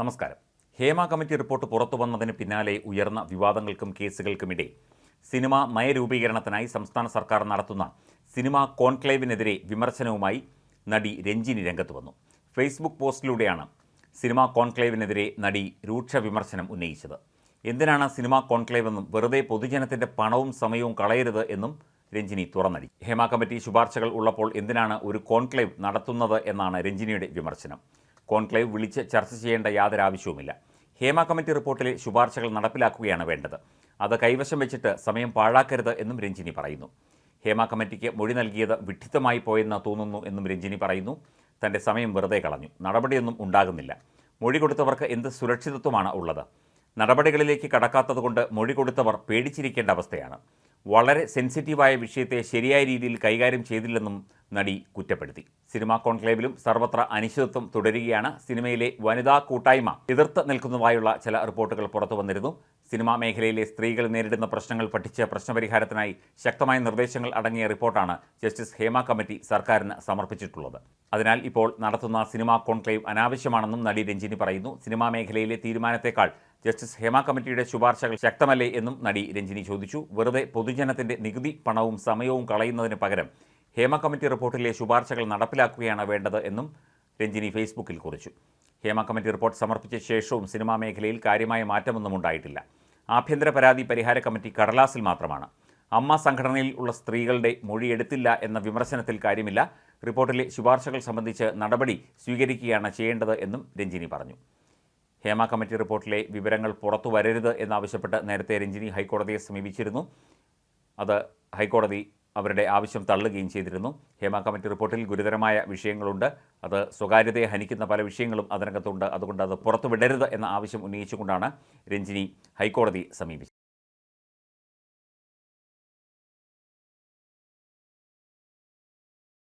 നമസ്കാരം. Hema committee report പുറത്തു വന്നതിന് പിന്നാലെ ഉയർന്ന വിവാദങ്ങൾക്കും കേസുകൾക്കുമിടെ സിനിമ നയരൂപീകരണത്തിനായി സംസ്ഥാന സർക്കാർ നടത്തുന്ന സിനിമ കോൺക്ലേവിനെതിരെ വിമർശനവുമായി നടി രഞ്ജിനി രംഗത്ത് വന്നു. ഫേസ്ബുക്ക് പോസ്റ്റിലൂടെയാണ് സിനിമ കോൺക്ലേവിനെതിരെ നടി രൂക്ഷ വിമർശനം ഉന്നയിച്ചത്. എന്തിനാണ് സിനിമ കോൺക്ലേവ് എന്നും വെറുതെ പൊതുജനത്തിന്റെ പണവും സമയവും കളയരുത് എന്നും രഞ്ജിനി തുറന്നടി ഹേമ കമ്മിറ്റി ശുപാർശകൾ ഉള്ളപ്പോൾ എന്തിനാണ് ഒരു കോൺക്ലേവ് നടത്തുന്നത് എന്നാണ് രഞ്ജിനിയുടെ വിമർശനം. കോൺക്ലേവ് വിളിച്ച് ചർച്ച ചെയ്യേണ്ട യാതൊരു ആവശ്യവുമില്ല. ഹേമ കമ്മിറ്റി റിപ്പോർട്ടിലെ ശുപാർശകൾ നടപ്പിലാക്കുകയാണ് വേണ്ടത്. അത് കൈവശം വെച്ചിട്ട് സമയം പാഴാക്കരുത് എന്നും രഞ്ജിനി പറയുന്നു. ഹേമ കമ്മിറ്റിക്ക് മൊഴി നൽകിയത് വിഡ്ഢിത്തമായി പോയെന്ന് തോന്നുന്നു എന്നും രഞ്ജിനി പറയുന്നു. തന്റെ സമയം വെറുതെ കളഞ്ഞു. നടപടിയൊന്നും ഉണ്ടാകുന്നില്ല. മൊഴി കൊടുത്തവർക്ക് എന്ത് സുരക്ഷിതത്വമാണ് ഉള്ളത്? നടപടികളിലേക്ക് കടക്കാത്തതുകൊണ്ട് മൊഴി കൊടുത്തവർ പേടിച്ചിരിക്കേണ്ട അവസ്ഥയാണ്. വളരെ സെൻസിറ്റീവായ വിഷയത്തെ ശരിയായ രീതിയിൽ കൈകാര്യം ചെയ്തില്ലെന്നും നടി കുറ്റപ്പെടുത്തി. സിനിമാ കോൺക്ലേവിലും സർവത്ര അനിശ്ചിതത്വം തുടരുകയാണ് സിനിമയിലെ വനിതാ കൂട്ടായ്മ. എതിർത്ത് നിൽക്കുന്നതായുള്ള ചില റിപ്പോർട്ടുകൾ പുറത്തു വന്നിരുന്നു. സിനിമാ മേഖലയിലെ സ്ത്രീകൾ നേരിടുന്ന പ്രശ്നങ്ങൾ പഠിച്ച് പ്രശ്നപരിഹാരത്തിനായി ശക്തമായ നിർദ്ദേശങ്ങൾ അടങ്ങിയ റിപ്പോർട്ടാണ് ജസ്റ്റിസ് ഹേമ കമ്മിറ്റി സർക്കാരിന് സമർപ്പിച്ചിട്ടുള്ളത്. അതിനാൽ ഇപ്പോൾ നടത്തുന്ന സിനിമാ കോൺക്ലേവ് അനാവശ്യമാണെന്നും നടി രഞ്ജിനി പറയുന്നു. സിനിമാ മേഖലയിലെ തീരുമാനത്തെക്കാൾ ജസ്റ്റിസ് ഹേമ കമ്മിറ്റിയുടെ ശുപാർശകൾ ശക്തമല്ലേ എന്നും നടി രഞ്ജിനി ചോദിച്ചു. വെറുതെ പൊതുജനത്തിന്റെ നികുതി പണവും സമയവും കളയുന്നതിന് പകരം ഹേമ കമ്മിറ്റി റിപ്പോർട്ടിലെ ശുപാർശകൾ നടപ്പിലാക്കുകയാണ് വേണ്ടത് എന്നും രഞ്ജിനി ഫേസ്ബുക്കിൽ കുറിച്ചു. ഹേമ കമ്മിറ്റി റിപ്പോർട്ട് സമർപ്പിച്ച ശേഷവും സിനിമാ മേഖലയിൽ കാര്യമായ മാറ്റമൊന്നും ഉണ്ടായിട്ടില്ല. ആഭ്യന്തര പരാതി പരിഹാര കമ്മിറ്റി കടലാസിൽ മാത്രമാണ്. അമ്മ സംഘടനയിൽ ഉള്ള സ്ത്രീകളുടെ മൊഴിയെടുത്തില്ല എന്ന വിമർശനത്തിൽ കാര്യമില്ല. റിപ്പോർട്ടിലെ ശുപാർശകൾ സംബന്ധിച്ച് നടപടി സ്വീകരിക്കുകയാണ് ചെയ്യേണ്ടത് എന്നും രഞ്ജിനി പറഞ്ഞു. ഹേമ കമ്മിറ്റി റിപ്പോർട്ടിലെ വിവരങ്ങൾ പുറത്തു വരരുത് എന്നാവശ്യപ്പെട്ട് നേരത്തെ രഞ്ജിനി ഹൈക്കോടതിയെ സമീപിച്ചിരുന്നു. അത് ഹൈക്കോടതി അവരുടെ ആവശ്യം തള്ളുകയും ചെയ്തിരുന്നു. ഹേമ കമ്മിറ്റി റിപ്പോർട്ടിൽ ഗുരുതരമായ വിഷയങ്ങളുണ്ട്. അത് സ്വകാര്യതയെ ഹനിക്കുന്ന പല വിഷയങ്ങളും അതിനകത്തുണ്ട്. അതുകൊണ്ട് അത് പുറത്തുവിടരുത് എന്ന ആവശ്യം ഉന്നയിച്ചുകൊണ്ടാണ് രഞ്ജിനി ഹൈക്കോടതി സമീപിച്ചത്.